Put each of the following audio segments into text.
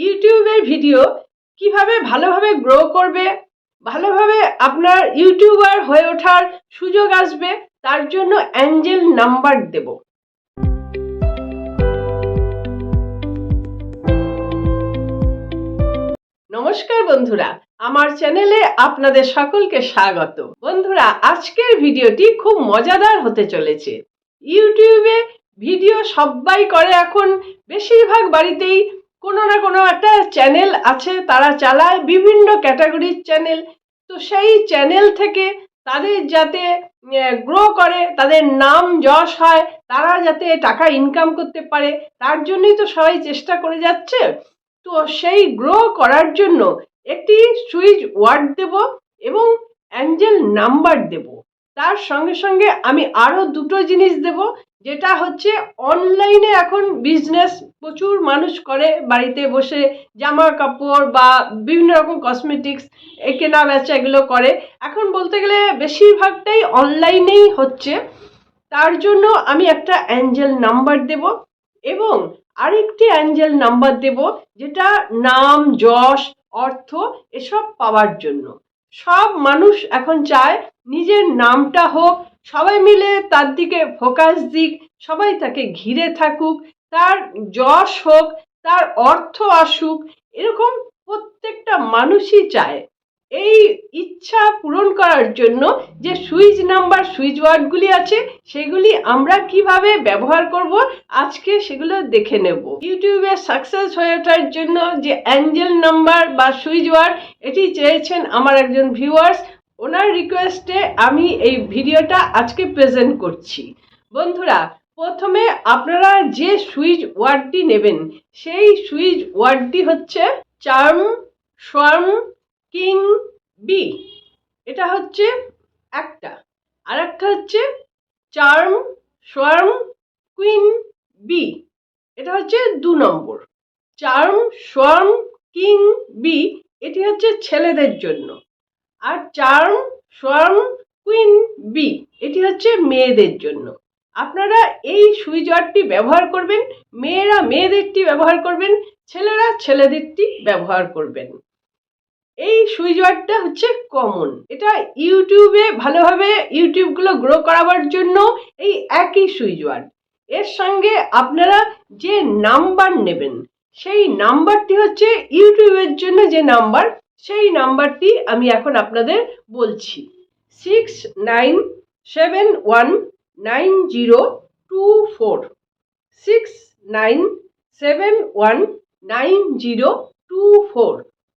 ইউটিউবের ভিডিও কীভাবে ভালোভাবে গ্রো করবে, ভালোভাবে আপনার ইউটিউবার হয়ে ওঠার সুযোগ আসবে, তার জন্য অ্যাঞ্জেল নাম্বার দেব। নমস্কার বন্ধুরা, আমার চ্যানেলে আপনাদের সকলকে স্বাগত। বন্ধুরা, আজকের ভিডিওটি খুব মজাদার হতে চলেছে। ইউটিউবে ভিডিও সবাই করে এখন, বেশিরভাগ বাড়িতেই কোনো না কোনো একটা চ্যানেল আছে, তারা চালায় বিভিন্ন ক্যাটাগরির চ্যানেল তো সেই চ্যানেল থেকে তাদের যাতে গ্রো করে, তাদের নাম যশ হয়, তারা যাতে টাকা ইনকাম করতে পারে, তার জন্যই তো সবাই চেষ্টা করে যাচ্ছে। তো সেই গ্রো করার জন্য একটি সুইচ ওয়ার্ড দেব এবং অ্যাঞ্জেল নাম্বার দেব। তার সঙ্গে সঙ্গে আমি আরও দুটো জিনিস দেব। যেটা হচ্ছে অনলাইনে এখন বিজনেস প্রচুর মানুষ করে বাড়িতে বসে জামা কাপড় বা বিভিন্ন রকম কসমেটিক্স কেনা বেচা এগুলো করে। এখন বলতে গেলে বেশিরভাগটাই অনলাইনেই হচ্ছে। তার জন্য আমি একটা অ্যাঞ্জেল নাম্বার দেব এবং আরেকটি অ্যাঞ্জেল নাম্বার দেব যেটা নাম, যশ, অর্থ এসব পাওয়ার জন্য। সব মানুষ এখন চায় নিজের নামটা হোক সবাই মিলে তার দিকে ফোকাস দিক, সবাই তাকে ঘিরে থাকুক, তার যশ হোক, তার অর্থ আসুক, এরকম প্রত্যেকটা মানুষই চায়। এই ইচ্ছা পূরণ করার জন্য যে সুইচ নাম্বার, সুইচ ওয়ার্ডগুলি আছে, সেগুলি আমরা কীভাবে ব্যবহার করব, আজকে সেগুলো দেখে নেব। ইউটিউবে সাকসেস হয়ে ওঠার জন্য যে অ্যাঞ্জেল নাম্বার বা সুইচ ওয়ার্ড এটি চেয়েছেন আমার একজন ভিউয়ার্স ওনার রিকোয়েস্টে আমি এই ভিডিওটা আজকে প্রেজেন্ট করছি। বন্ধুরা, প্রথমে আপনারা যে সুইচ ওয়ার্ডটি নেবেন, সেই সুইচ ওয়ার্ডটি হচ্ছে চার্ম সোয়ার্ম কিং বি এটা হচ্ছে একটা। আর একটা হচ্ছে চার্ম সোয়ার্ম কুইন বি এটা হচ্ছে দু নম্বর। চার্ম সোয়ার্ম কিং বি এটি হচ্ছে ছেলেদের জন্য। আর চার্ম সোয়ার্ম কুইন বি এটি হচ্ছে মেয়েদের জন্য। আপনারা এই সুইচওয়ার্ডটি ব্যবহার করবেন, মেয়েরা মেয়েদেরটি ব্যবহার করবেন, ছেলেরা ছেলেদেরটি ব্যবহার করবেন। এই সুইচওয়ার্ডটা হচ্ছে কমন এটা ইউটিউবে ভালোভাবে ইউটিউবগুলো গ্রো করাবার জন্য এই একই সুইচওয়ার্ড এর সঙ্গে আপনারা যে নাম্বার নেবেন, সেই নাম্বারটি হচ্ছে ইউটিউবের জন্য যে নাম্বার সেই নাম্বারটি আমি এখন আপনাদের বলছি। Six nine seven one nine zero two four. Six nine seven one nine zero two four.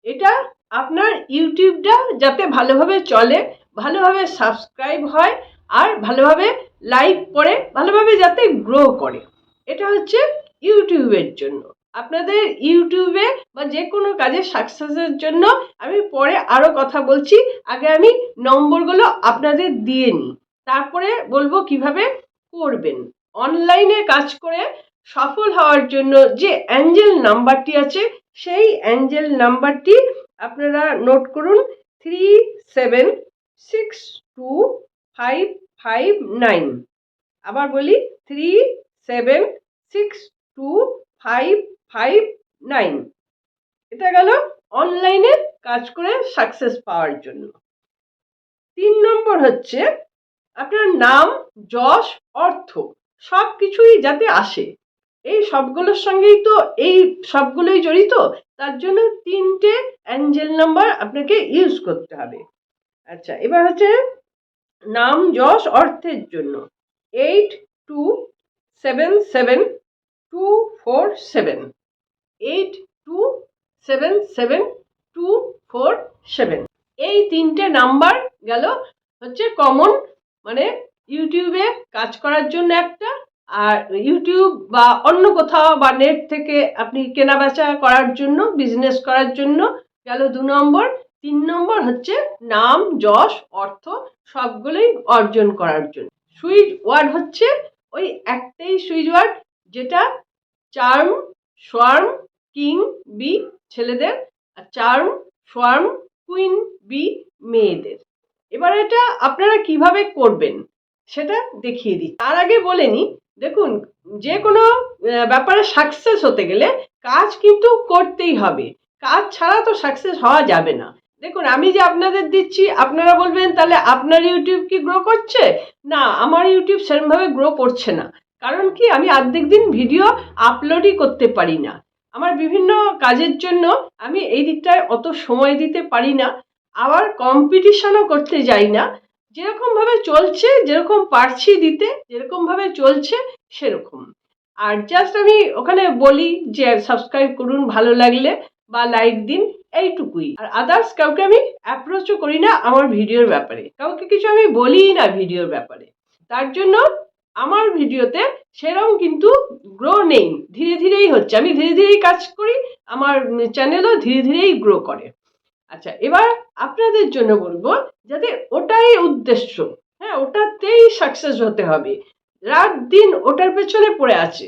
এটা আপনার ইউটিউবটা যাতে ভালোভাবে চলে, ভালোভাবে সাবস্ক্রাইব হয় আর ভালোভাবে লাইক করে, ভালোভাবে যাতে গ্রো করে। এটা হচ্ছে ইউটিউবের জন্য। আপনাদের ইউটিউবে বা যে কোনো কাজে সাকসেসের জন্য আমি পরে আরও কথা বলছি। আগে আমি নম্বরগুলো আপনাদের দিয়ে নিই। তারপরে বলব কীভাবে করবেন। অনলাইনে কাজ করে সফল হওয়ার জন্য যে অ্যাঞ্জেল নাম্বারটি আছে, সেই অ্যাঞ্জেল নাম্বারটি আপনারা নোট করুন। Three seven six two five five nine. আবার বলি, three seven six two five five nine এটা গেল অনলাইনে কাজ করে সাকসেস পাওয়ার জন্য। তিন নম্বর হচ্ছে আপনার নাম, যশ, অর্থ সব কিছুই যাতে আসে। এই সবগুলোর সঙ্গেই তো, এই সবগুলোই জড়িত, তার জন্য তিনটে অ্যাঞ্জেল নাম্বার আপনাকে ইউজ করতে হবে। আচ্ছা এবার হচ্ছে নাম, যশ, অর্থের জন্য। Eight two seven seven two four seven eight two seven seven two four seven এই তিনটে নাম্বার গেল হচ্ছে কমন মানে ইউটিউবে কাজ করার জন্য একটা, আর ইউটিউব বা অন্য কোথাও বা নেট থেকে আপনি কেনাবেচা করার জন্য বিজনেস করার জন্য গেল দু নম্বর। তিন নম্বর হচ্ছে নাম, যশ, অর্থ সবগুলোই অর্জন করার জন্য। সুইচ ওয়ার্ড হচ্ছে ওই একটাই সুইচ ওয়ার্ড যেটা চার্ম সোয়ার্ম কিং, বি, ছেলেদের, আর চার্ম সোয়ার্ম কুইন, বি, মেয়েদের। এবার এটা আপনারা কীভাবে করবেন সেটা দেখিয়ে দিই তার আগে বলে নিই, দেখুন, যে কোনো ব্যাপারে সাকসেস হতে গেলে কাজ কিন্তু করতেই হবে। কাজ ছাড়া তো সাকসেস হওয়া যাবে না। দেখুন, আমি যে আপনাদের দিচ্ছি, আপনারা বলবেন, তাহলে আপনার ইউটিউব কি গ্রো করছে? না, আমার ইউটিউব সেরকমভাবে গ্রো করছে না। কারণ কি, আমি অর্ধেক দিন ভিডিও আপলোডই করতে পারি না। আমার বিভিন্ন কাজের জন্য আমি এই দিকটায় অত সময় দিতে পারি না। আবার কম্পিটিশনও করতে যাই না। যেরকমভাবে চলছে, যেরকম পারছি দিতে যেরকমভাবে চলছে, সেরকম। আর জাস্ট আমি ওখানে বলি যে সাবস্ক্রাইব করুন, ভালো লাগলে বা লাইক দিন, এইটুকুই। আর আদার্স কাউকে আমি অ্যাপ্রোচও করি না আমার ভিডিওর ব্যাপারে। কাউকে কিছু আমি বলিই না ভিডিওর ব্যাপারে। তার জন্য আমার ভিডিওতে সেরকম কিন্তু গ্রো নেই। ধীরে ধীরেই হচ্ছে। আমি ধীরে ধীরেই কাজ করি, আমার চ্যানেলও ধীরে ধীরেই গ্রো করে। আচ্ছা এবার আপনাদের জন্য বলব যাতে ওটাই উদ্দেশ্য। হ্যাঁ ওটাতেই সাকসেস হতে হবে। রাত দিন ওটার পেছনে পড়ে আছে।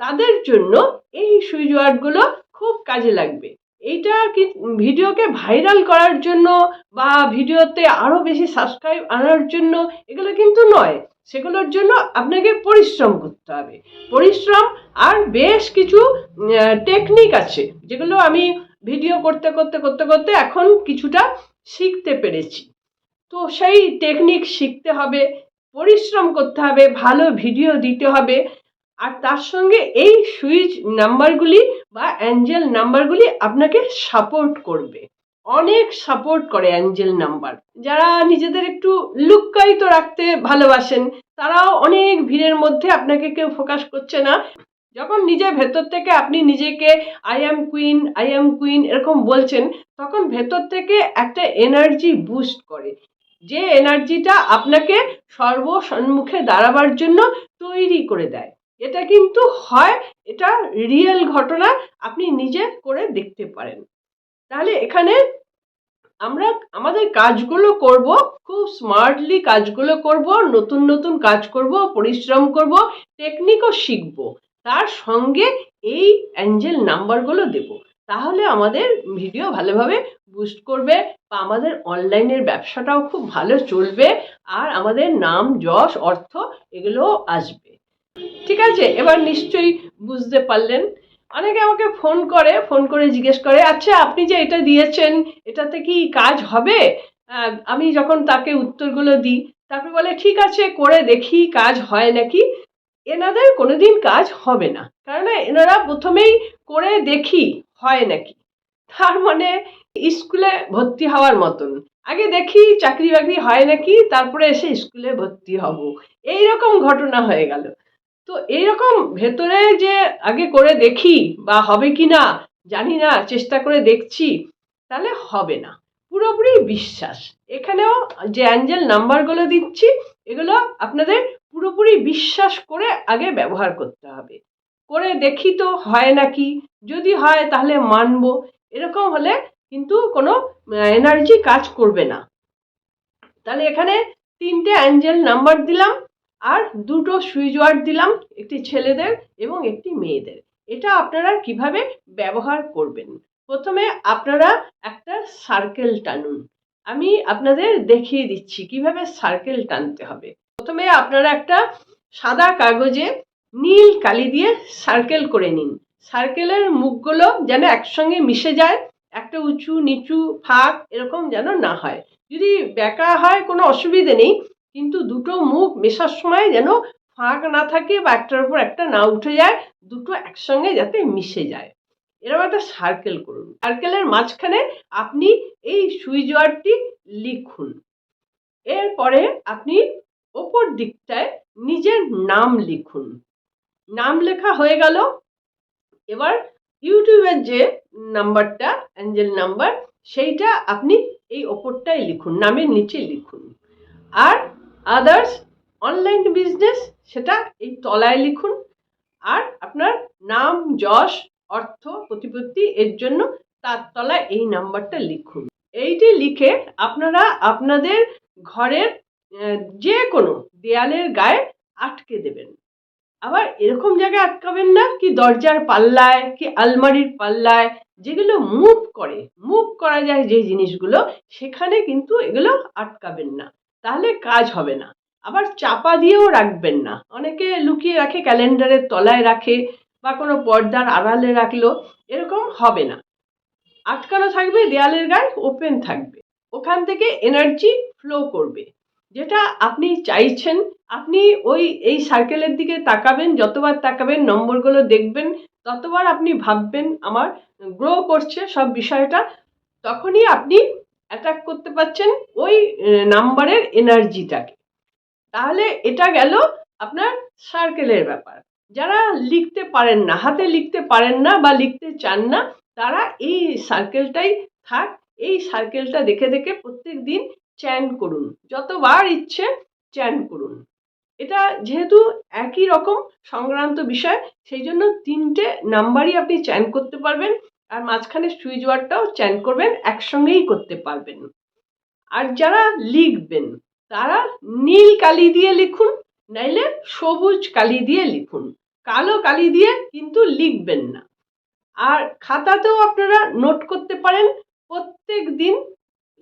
তাদের জন্য এই সুইচ ওয়ার্ডগুলো খুব কাজে লাগবে। এইটা কি ভিডিওকে ভাইরাল করার জন্য বা ভিডিওতে আরও বেশি সাবস্ক্রাইব আনার জন্য এগুলো কিন্তু নয়। সেগুলোর জন্য আপনাকে পরিশ্রম করতে হবে। পরিশ্রম আর বেশ কিছু টেকনিক আছে, যেগুলো আমি ভিডিও করতে করতে করতে করতে এখন কিছুটা শিখতে পেরেছি। তো সেই টেকনিক শিখতে হবে, পরিশ্রম করতে হবে, ভালো ভিডিও দিতে হবে, আর তার সঙ্গে এই সুইচ নাম্বারগুলি বা অ্যাঞ্জেল নাম্বারগুলি আপনাকে সাপোর্ট করবে। অনেক সাপোর্ট করে অ্যাঞ্জেল নাম্বার যারা নিজেদের একটু লুক্কায়িত রাখতে ভালোবাসেন, তারাও অনেক ভিড়ের মধ্যে আপনাকে কেউ ফোকাস করছে না। যখন নিজের ভেতর থেকে আপনি নিজেকে I am queen I am queen এরকম বলছেন, তখন ভেতর থেকে একটা এনার্জি বুস্ট করে। যে এনার্জিটা আপনাকে সর্বসম্মুখে দাঁড়াবার জন্য তৈরি করে দেয়। এটা কিন্তু হয়, এটা রিয়েল ঘটনা আপনি নিজে করে দেখতে পারেন। তাহলে এখানে আমরা আমাদের কাজগুলো করব, খুব স্মার্টলি কাজগুলো করব, নতুন নতুন কাজ করব, পরিশ্রম করব টেকনিকও শিখব। তার সঙ্গে এই অ্যাঞ্জেল নাম্বারগুলো দেব। তাহলে আমাদের ভিডিও ভালোভাবে বুস্ট করবে বা আমাদের অনলাইনের ব্যবসাটাও খুব ভালো চলবে আর আমাদের নাম, যশ, অর্থ এগুলোও আসবে। ঠিক আছে? এবার নিশ্চয়ই বুঝতে পারলেন। অনেকে আমাকে ফোন করে ফোন করে জিজ্ঞেস করে আচ্ছা আপনি যে এটা দিয়েছেন, এটাতে কি কাজ হবে? আমি যখন তাকে উত্তরগুলো দিই, তারপরে বলে, ঠিক আছে, করে দেখি কাজ হয় নাকি। এনাদের কোনোদিন কাজ হবে না। কারণ এনারা প্রথমেই করে দেখি হয় নাকি। তার মানে স্কুলে ভর্তি হওয়ার মতন। আগে দেখি চাকরি বাকরি হয় নাকি, তারপরে এসে স্কুলে ভর্তি হব। এই রকম ঘটনা হয়ে গেল। তো এইরকম ভেতরে যে আগে করে দেখি বা হবে কি না, জানি না, চেষ্টা করে দেখছি, তাহলে হবে না। পুরোপুরি বিশ্বাস। এখানেও যে অ্যাঞ্জেল নাম্বারগুলো দিচ্ছি, এগুলো আপনাদের পুরোপুরি বিশ্বাস করে আগে ব্যবহার করতে হবে। করে দেখি তো হয় নাকি? যদি হয় তাহলে মানব। এরকম হলে কিন্তু কোনো এনার্জি কাজ করবে না। তাহলে এখানে তিনটে অ্যাঞ্জেল নাম্বার দিলাম। আর দুটো সুইচ ওয়ার্ড দিলাম, একটি ছেলেদের এবং একটি মেয়েদের। এটা আপনারা কীভাবে ব্যবহার করবেন? প্রথমে আপনারা একটা সার্কেল টানুন। আমি আপনাদের দেখিয়ে দিচ্ছি কীভাবে সার্কেল টানতে হবে। প্রথমে আপনারা একটা সাদা কাগজে নীল কালি দিয়ে সার্কেল করে নিন। সার্কেলের মুখগুলো যেন একসঙ্গে মিশে যায়, একটা উঁচু, নিচু, ফাঁক, এরকম যেন না হয়। যদি বেঁকা হয়, কোনো অসুবিধে নেই। কিন্তু দুটো মুখ মেশার সময় যেন ফাঁক না থাকে বা একটার উপর একটা না উঠে যায়, দুটো একসঙ্গে যাতে মিশে যায়। এরকম একটা সার্কেল করুন। সার্কেলের মাঝখানে আপনি এই সুইচ ওয়ার্ডটি লিখুন। এরপরে আপনি ওপর দিকটায় নিজের নাম লিখুন। নাম লেখা হয়ে গেল। এবার ইউটিউবের যে নাম্বারটা অ্যাঞ্জেল নাম্বার সেইটা আপনি এই ওপরটায় লিখুন, নামের নিচে লিখুন। আর আদার্স অনলাইন বিজনেস সেটা এই তলায় লিখুন। আর আপনার নাম, যশ, অর্থ, প্রতিপত্তি, এর জন্য তার তলায় এই নাম্বারটা লিখুন। এইটি লিখে আপনারা আপনাদের ঘরের যে কোনো দেয়ালের গায়ে আটকে দেবেন। আবার এরকম জায়গায় আটকাবেন না কি দরজার পাল্লায়, কি আলমারির পাল্লায়, যেগুলো মুভ করে। মুভ করা যায় যে জিনিসগুলো, সেখানে কিন্তু এগুলো আটকাবেন না। তাহলে কাজ হবে না। আবার চাপা দিয়েও রাখবেন না। অনেকে লুকিয়ে রাখে, ক্যালেন্ডারের তলায় রাখে বা কোনো পর্দার আড়ালে রাখল এরকম হবে না। আটকানো থাকবে, দেয়ালের গায়ে ওপেন থাকবে। ওখান থেকে এনার্জি ফ্লো করবে। যেটা আপনি চাইছেন, আপনি ওই, এই সার্কেলের দিকে তাকাবেন, যতবার তাকাবেন, নম্বরগুলো দেখবেন, ততবার আপনি ভাববেন, আমার গ্রো করছে সব বিষয়টা, তখনই আপনি অ্যাটাক করতে পারছেন ওই নাম্বারের এনার্জিটাকে তাহলে এটা গেল আপনার সার্কেলের ব্যাপার। যারা লিখতে পারেন না, হাতে লিখতে পারেন না বা লিখতে চান না, তারা এই সার্কেলটাই থাক, এই সার্কেলটা দেখে দেখে প্রত্যেক দিন চ্যান করুন। যতবার ইচ্ছে চ্যান করুন। এটা যেহেতু একই রকম সংক্রান্ত বিষয়, সেই জন্য তিনটে নাম্বারই আপনি চ্যান করতে পারবেন। আর মাঝখানে সুইচ ওয়ার্ডটাও চ্যান করবেন, একসঙ্গেই করতে পারবেন। আর যারা লিখবেন, তারা নীল কালি দিয়ে লিখুন, নাইলে সবুজ কালি দিয়ে লিখুন। কালো কালি দিয়ে কিন্তু লিখবেন না। আর খাতাতেও আপনারা নোট করতে পারেন, প্রত্যেক দিন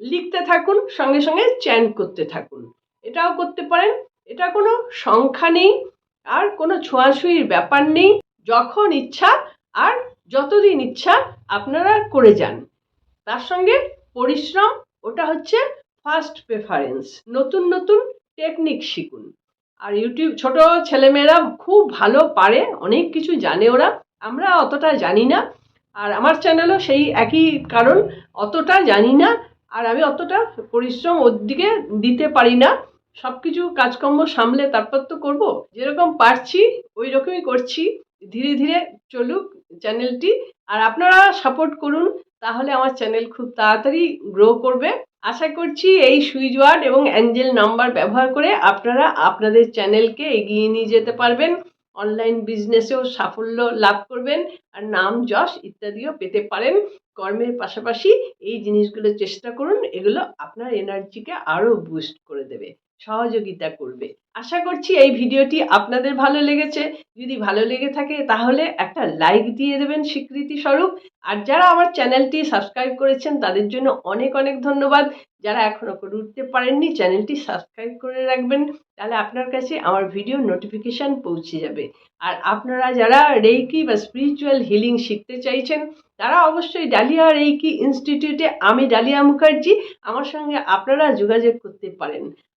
লিখতে থাকুন, সঙ্গে সঙ্গে চ্যান করতে থাকুন। এটাও করতে পারেন। এটা কোনো সংখ্যা নেই, আর কোনো ছোঁয়াছুঁয়ির ব্যাপার নেই। যখন ইচ্ছা, আর যতদিন ইচ্ছা আপনারা করে যান। তার সঙ্গে পরিশ্রম, ওটা হচ্ছে ফার্স্ট প্রেফারেন্স নতুন নতুন টেকনিক শিখুন। আর ইউটিউব, ছোট ছেলেমেয়েরা খুব ভালো পারে, অনেক কিছু জানে ওরা, আমরা অতটা জানি না। আর আমার চ্যানেলও সেই একই কারণ, অতটা জানি না, আর আমি অতটা পরিশ্রম ওর দিকে দিতে পারি না। সব কিছু কাজকর্ম সামলে তারপর তো করব। যেরকম পারছি ওই রকমই করছি। ধীরে ধীরে চলুক চ্যানেলটি আর আপনারা সাপোর্ট করুন, তাহলে আমার চ্যানেল খুব তাড়াতাড়ি গ্রো করবে। আশা করছি এই সুইচ ওয়ার্ড এবং অ্যাঞ্জেল নাম্বার ব্যবহার করে আপনারা আপনাদের চ্যানেলকে এগিয়ে নিয়ে যেতে পারবেন অনলাইন বিজনেসেও সাফল্য লাভ করবেন, আর নাম যশ ইত্যাদিও পেতে পারেন। কর্মের পাশাপাশি এই জিনিসগুলো চেষ্টা করুন, এগুলো আপনার এনার্জিকে আরও বুস্ট করে দেবে। সহযোগিতা করবে। আশা করছি এই ভিডিওটি আপনাদের ভালো লেগেছে। যদি ভালো লেগে থাকে তাহলে একটা লাইক দিয়ে দেবেন স্বীকৃতি স্বরূপ। আর যারা আমার চ্যানেলটি সাবস্ক্রাইব করেছেন তাদের জন্য অনেক অনেক ধন্যবাদ। যারা এখনও করে উঠতে পারেননি চ্যানেলটি সাবস্ক্রাইব করে রাখবেন। তাহলে আপনার কাছে আমার ভিডিও নোটিফিকেশান পৌঁছে যাবে। আর আপনারা যারা রেইকি বা স্পিরিচুয়াল হিলিং শিখতে চাইছেন, তারা অবশ্যই ডালিয়া রেইকি ইনস্টিটিউটে আমি ডালিয়া মুখার্জি, আমার সঙ্গে আপনারা যোগাযোগ করতে পারেন।